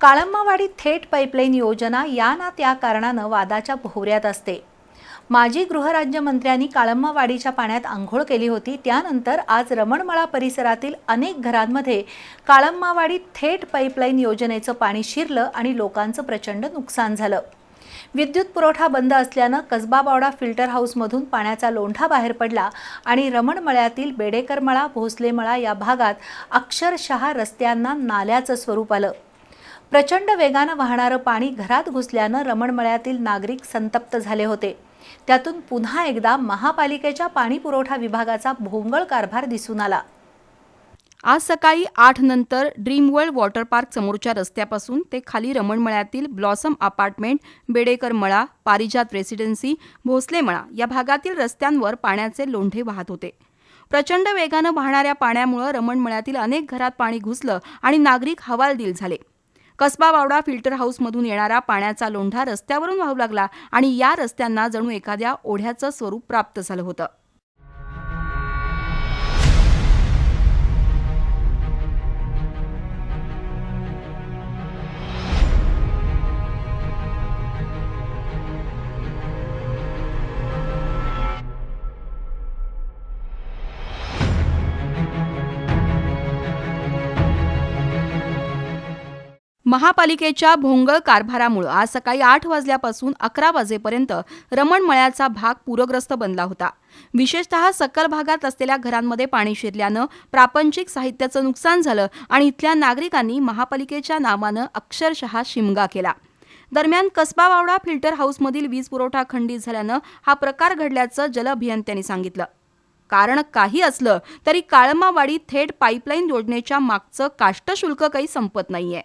काळंबावाडी थेट पाईपलाईन योजना या ना त्या कारणानं वादाच्या भोवऱ्यात असते. माजी गृहराज्यमंत्र्यांनी काळंबावाडीच्या पाण्यात आंघोळ केली होती. त्यानंतर आज रमणमळा परिसरातील अनेक घरांमध्ये काळंबावाडी थेट पाईपलाईन योजनेचं पाणी शिरलं आणि लोकांचं प्रचंड नुकसान झालं. विद्युत पुरवठा बंद असल्यानं कसबाबावडा फिल्टर हाऊसमधून पाण्याचा लोंढा बाहेर पडला आणि रमणमळ्यातील बेडेकरमळा भोसलेमळा या भागात अक्षरशः रस्त्यांना नाल्याचं स्वरूप आलं. प्रचंड वेगानं वाहणारं पाणी घरात घुसल्यानं रमणमळ्यातील नागरिक संतप्त झाले होते. त्यातून पुन्हा एकदा महापालिकेच्या पाणी पुरवठा विभागाचा भोंगळ कारभार दिसून आला. आज सकाळी आठ नंतर ड्रीम वर्ल्ड वॉटर पार्क समोरच्या रस्त्यापासून ते खाली रमणमळ्यातील ब्लॉसम अपार्टमेंट बेडेकर मळा पारिजात रेसिडेन्सी भोसले मळा या भागातील रस्त्यांवर पाण्याचे लोंढे वाहत होते. प्रचंड वेगानं वाहणाऱ्या पाण्यामुळं रमणमळ्यातील अनेक घरात पाणी घुसलं आणि नागरिक हवालदिल झाले. कसबा बावडा फिल्टर हाऊसमधून येणारा पाण्याचा लोंढा रस्त्यावरून वाहू लागला आणि या रस्त्यांना जणू एखाद्या ओढ्याचं स्वरूप प्राप्त झालं होतं. महापालिकेच्या भोंगळ कारभारामुळे आज सकाळी आठ वाजल्यापासून अकरा वाजेपर्यंत रमणमळ्याचा भाग पूरग्रस्त बनला होता. विशेषतः सकल भागात असलेल्या घरांमध्ये पाणी शिरल्यानं प्रापंचिक साहित्याचं नुकसान झालं आणि इथल्या नागरिकांनी महापालिकेच्या नावानं अक्षरशः शिमगा केला. दरम्यान कसबा वावडा फिल्टर हाऊसमधील वीज पुरवठा खंडित झाल्यानं हा प्रकार घडल्याचं जल अभियंत्यांनी सांगितलं. कारण काही असलं तरी काळमावाडी थेट पाईपलाईन योजनेच्या मागचं काष्टशुल्क काही संपत नाहीये.